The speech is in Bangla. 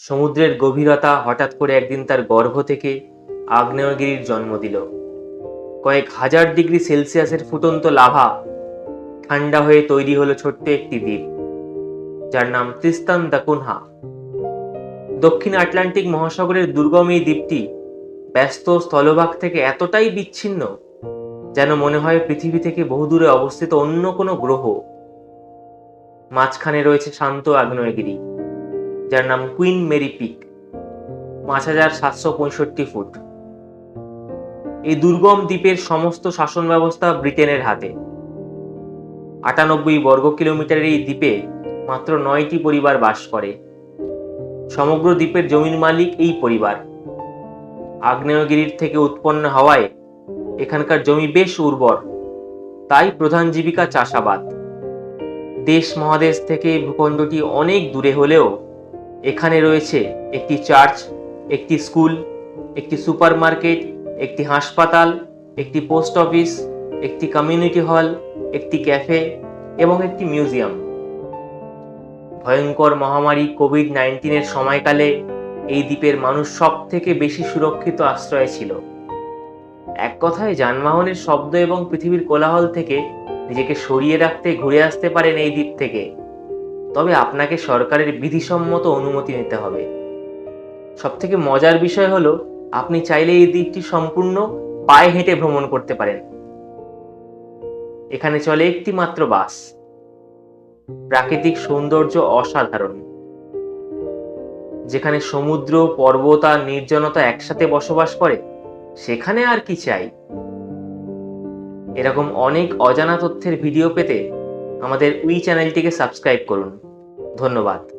সমুদ্রের গভীরতা হঠাৎ করে একদিন তার গর্ভ থেকে আগ্নেয়গিরির জন্ম দিল। কয়েক হাজার ডিগ্রি সেলসিয়াসের ফুটন্ত লাভা ঠান্ডা হয়ে তৈরি হলো ছোট্ট একটি দ্বীপ, যার নাম তিস্তান দাকুনহা দক্ষিণ আটলান্টিক মহাসাগরের দুর্গম এই দ্বীপটি ব্যস্ত স্থলভাগ থেকে এতটাই বিচ্ছিন্ন যেন মনে হয় পৃথিবী থেকে বহুদূরে অবস্থিত অন্য কোনো গ্রহ। মাঝখানে রয়েছে শান্ত আগ্নেয়গিরি। যার নাম কুইন মেরি পিক, পাঁচ হাজার সাতশো পঁয়ষট্টি ফুট। এই দুর্গম দ্বীপের সমস্ত শাসন ব্যবস্থা ব্রিটেনের হাতে। আটানব্বই বর্গ কিলোমিটারের এই দ্বীপে মাত্র নয়টি পরিবার বাস করে। সমগ্র দ্বীপের জমির মালিক এই পরিবার। আগ্নেয়গিরির থেকে উৎপন্ন হওয়ায় এখানকার জমি বেশ উর্বর, তাই প্রধান জীবিকা চাষাবাদ। দেশ মহাদেশ থেকে ভূখণ্ডটি অনেক দূরে হলেও এখানে রয়েছে একটি চার্চ, একটি স্কুল, একটি সুপারমার্কেট, একটি হাসপাতাল, একটি পোস্ট অফিস, একটি কমিউনিটি হল, একটি ক্যাফে এবং একটি মিউজিয়াম। ভয়ঙ্কর মহামারী কোভিড নাইন্টিনের সময়কালে এই দ্বীপের মানুষ সব থেকে বেশি সুরক্ষিত আশ্রয়ে ছিল। এক কথায় যানবাহনের শব্দ এবং পৃথিবীর কোলাহল থেকে নিজেকে সরিয়ে রাখতে ঘুরে আসতে পারেন এই দ্বীপ থেকে। তবে আপনাকে সরকারের বিধিসম্মত অনুমতি নিতে হবে। সব থেকে মজার বিষয় হলো, আপনি চাইলে এই দ্বীপটি সম্পূর্ণ পায়ে হেঁটে ভ্রমণ করতে পারেন। এখানে চলে একটি মাত্র বাস। প্রাকৃতিক সৌন্দর্য অসাধারণ। যেখানে সমুদ্র, পর্বত আর নির্জনতা একসাথে বসবাস করে, সেখানে আর কি চাই? এরকম অনেক অজানা তথ্যের ভিডিও পেতে আমাদের উই চ্যানেলটিকে সাবস্ক্রাইব করুন। ধন্যবাদ।